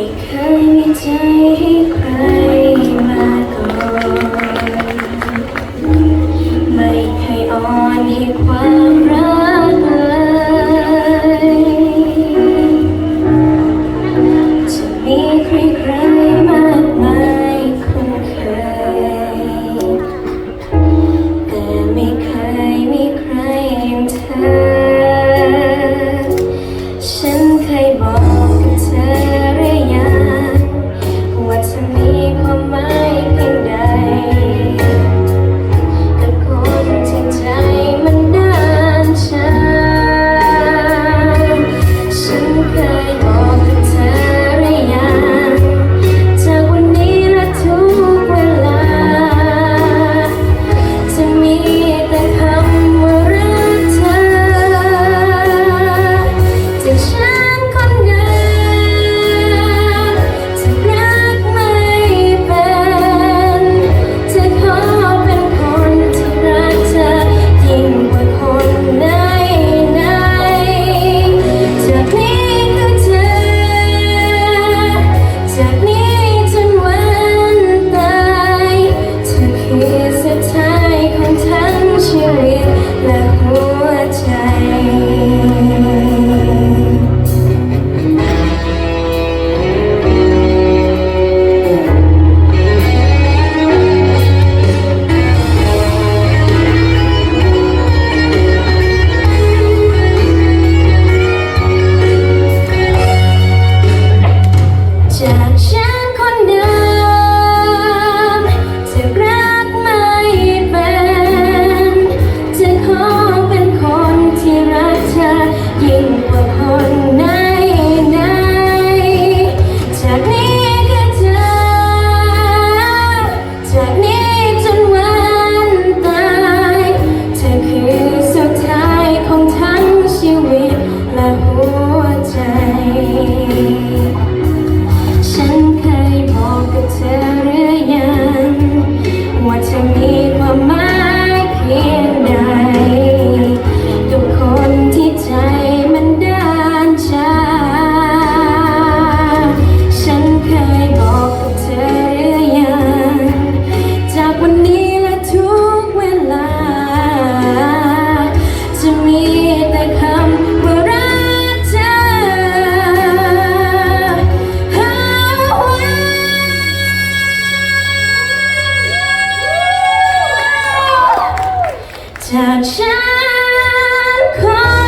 ไม่เคยมีใจให้ใครมาก่อนไม่เคยอ่อนให้ความ attention shine. ฉันคง